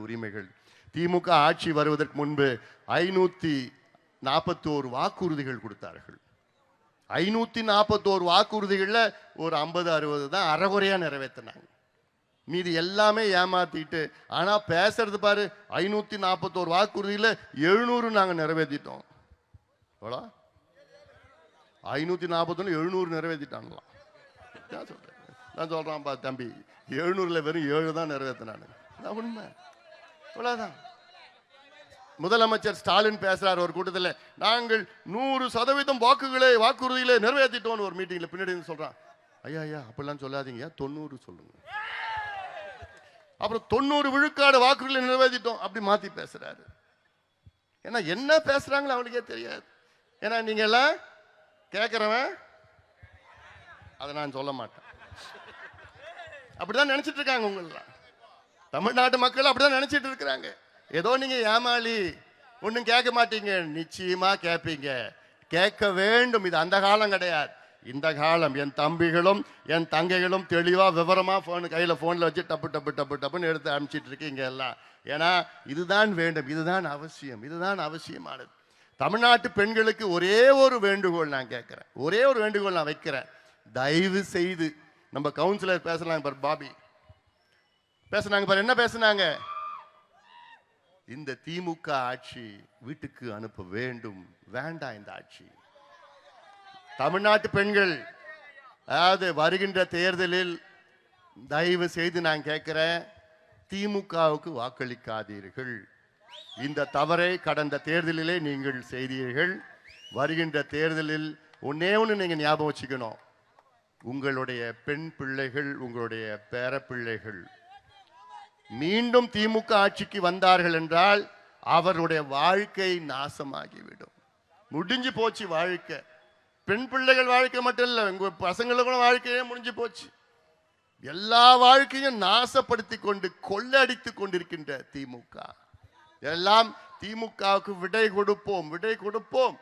உரிமைகள். திமுக ஆட்சி வருவதற்கு முன்பு ஐநூத்தி நாற்பத்தோரு வாக்குறுதிகள் கொடுத்தார்கள். ஐநூத்தி நாற்பத்தோரு வாக்குறுதிகளில் ஒரு ஐம்பது அறுபது தான் அறகுறையா நிறைவேற்றினாங்க மீது எல்லாமே ஏமாத்திட்டு ஆனா பேசுறது பாரு ஐநூத்தி நாற்பத்தோரு வாக்குறுதியில எழுநூறு நாங்க நிறைவேற்றிட்டோம் எவ்வளோ ஐநூத்தி நாற்பத்தொன்று எழுநூறு நிறைவேற்றிட்டாங்களாம் நான் சொல்றேன் நான் சொல்றான்ப்பா தம்பி எழுநூறுல வெறும் ஏழு தான் நிறைவேற்றினானு உண்மை. இவ்வளவுதான். முதலமைச்சர் ஸ்டாலின் பேசுறார் ஒரு கூட்டத்தில் நாங்கள் நூறு சதவீதம் வாக்குகளை வாக்குறுதியில நிறைவேற்றிட்டோம்னு ஒரு மீட்டிங்ல பின்னாடி சொல்றான். ஐயா ஐயா அப்படிலாம் சொல்லாதீங்க. தொண்ணூறு சொல்லுங்க. அப்புறம் தொண்ணூறு விழுக்காடு வாக்குறுதிகளை நிறைவேற்றிட்டோம் அப்படி மாத்தி பேசுறாரு. ஏன்னா என்ன பேசுறாங்களோ அவனுக்கே தெரியாது. ஏன்னா நீங்க எல்லாம் கேட்கிறவன் அதை நான் சொல்ல மாட்டேன். அப்படிதான் நினைச்சிட்டு இருக்காங்க உங்களெல்லாம். தமிழ்நாட்டு மக்கள் அப்படிதான் நினைச்சிட்டு இருக்கிறாங்க. ஏதோ நீங்க ஏமாளி ஒன்றும் கேட்க மாட்டீங்க. நிச்சயமா கேட்பீங்க. கேட்க வேண்டும். இது அந்த காலம் கிடையாது. இந்த காலம் என் தம்பிகளும் என் தங்கைகளும் தெளிவாக விவரமாக ஃபோன் கையில் ஃபோனில் வச்சு டப்பு டப்பு டப்பு டப்புன்னு எடுத்து அனுப்பிச்சிட்டு இருக்கீங்க எல்லாம். ஏன்னா இதுதான் வேண்டும். இதுதான் அவசியம். இதுதான் அவசியமானது. தமிழ்நாட்டு பெண்களுக்கு ஒரே ஒரு வேண்டுகோள் நான் கேட்குறேன். ஒரே ஒரு வேண்டுகோள் நான் வைக்கிறேன். தயவு செய்து நம்ம கவுன்சிலர் பேசலாம் பார் பாபி. பேசுனாங்க பாரு என்ன பேசுனாங்க? இந்த திமுக ஆட்சி வீட்டுக்கு அனுப்ப வேண்டும் வேண்டாம் இந்த ஆட்சி. தமிழ்நாட்டு பெண்கள் அதாவது வருகின்ற தேர்தலில் தயவு செய்து நான் கேட்கிறேன் திமுகவுக்கு வாக்களிக்காதீர்கள். இந்த தவறை கடந்த தேர்தலிலே நீங்கள் செய்தீர்கள். வருகின்ற தேர்தலில் ஒன்னே ஒன்று நீங்கள் ஞாபகம் வச்சுக்கணும். உங்களுடைய பெண் பிள்ளைகள் உங்களுடைய பேர பிள்ளைகள் மீண்டும் திமுக ஆட்சிக்கு வந்தார்கள் என்றால் அவருடைய வாழ்க்கை நாசமாகிவிடும். முடிஞ்சு போச்சு வாழ்க்கை. பெண் பிள்ளைகள் வாழ்க்கை மட்டும் இல்லை உங்க பசங்களுக்கும் வாழ்க்கையே முடிஞ்சு போச்சு. எல்லா வாழ்க்கையும் நாசப்படுத்தி கொண்டு கொள்ளடித்து கொண்டிருக்கின்ற திமுக. எல்லாம் திமுகவுக்கு விடை கொடுப்போம் விடை கொடுப்போம்.